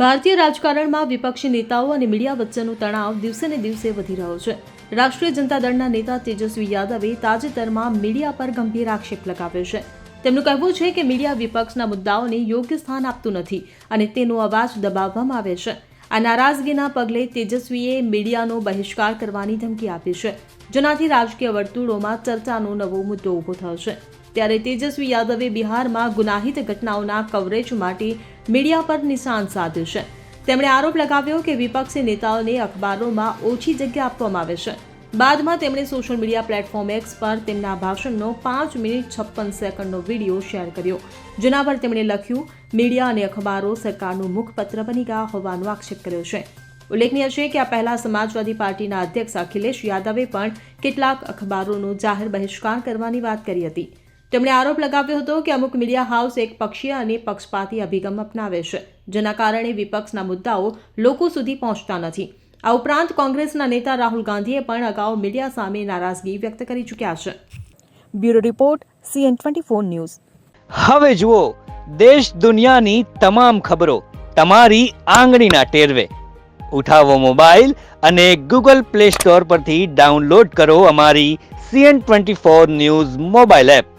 ભારતીય રાજકારણમાં વિપક્ષી નેતાઓ અને મીડિયા વચ્ચેનો તણાવ દિવસે ને દિવસે વધી રહ્યો છે. રાષ્ટ્રીય જનતા દળના નેતા તેજસ્વી યાદવે તાજેતરમાં મીડિયા પર ગંભીર આક્ષેપ લગાવ્યો છે. તેમનું કહેવું છે કે મીડિયા વિપક્ષના મુદ્દાઓને યોગ્ય સ્થાન આપતું નથી અને તેનો અવાજ દબાવવામાં આવે છે. આ નારાજગીના પગલે તેજસ્વીએ મીડિયાનો બહિષ્કાર કરવાની ધમકી આપી છે, જેનાથી રાજકીય વર્તુળોમાં ચર્ચાનો નવો મુદ્દો ઊભો થયો છે. ત્યારે તેજસ્વી યાદવે બિહારમાં ગુનાહિત ઘટનાઓના કવરેજ માટે મીડિયા પર નિશાન સાધ્યું છે. તેમણે આરોપ લગાવ્યો કે વિપક્ષી નેતાઓને અખબારોમાં ઓછી જગ્યા આપવામાં આવે છે. બાદમાં તેમણે સોશિયલ મીડિયા પ્લેટફોર્મ એક્સ પર તેમના ભાષણનો પાંચ મિનિટ છપ્પન સેકન્ડનો વીડિયો શેર કર્યો, જેના પર તેમણે લખ્યું, મીડિયા અને અખબારો સરકારનું મુખપત્ર બની ગયા હોવાનો આક્ષેપ કર્યો છે. ઉલ્લેખનીય છે કે આ પહેલા સમાજવાદી પાર્ટીના અધ્યક્ષ અખિલેશ યાદવે પણ કેટલાક અખબારોનો જાહેર બહિષ્કાર કરવાની વાત કરી હતી. તેમણે આરોપ લગાવ્યો હતો કે અમુક મીડિયા હાઉસ એક પક્ષીય અને પક્ષપાતી અભિગમ અપનાવે છે જેના કારણે વિપક્ષના મુદ્દાઓ લોકો સુધી પહોંચતા નથી. આ ઉપરાંત કોંગ્રેસના નેતા રાહુલ ગાંધીએ પણ અગાઉ મીડિયા સામે નારાજગી વ્યક્ત કરી ચૂક્યા છે. Bureau report CN twenty four news. હવે જુઓ દેશ દુનિયાની તમામ ખબરો તમારી આંગળીના ટેરવે. ઉઠાવો મોબાઈલ અને ગૂગલ પ્લે સ્ટોર પરથી ડાઉનલોડ કરો અમારી CN twenty four news mobile app.